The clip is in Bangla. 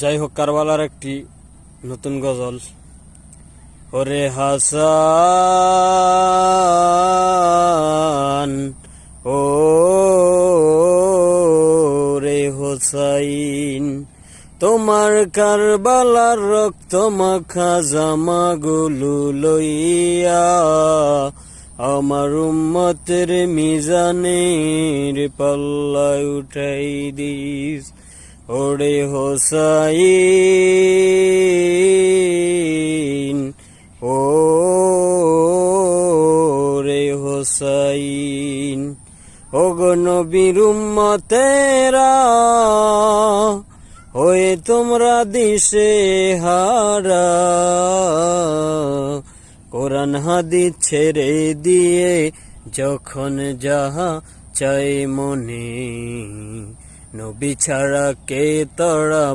যাই হোক কারবালার একটি নতুন গজল। ওরে হাসান ও রে হোসাইন, তোমার কারবালার রক্ত মাখা জামাগুলো লইয়া আমার উম্মতের মিজানের পাল্লায় উঠাই দিস। ওরে হোসাইন ও রে হোসাইন, ওগো নবীর তেরা হয়ে তোমরা দিশে হারা। কোরআন হাদি ছেড়ে দিয়ে যখন যাহা চাই মনে নবী ছাড়া কে তড়া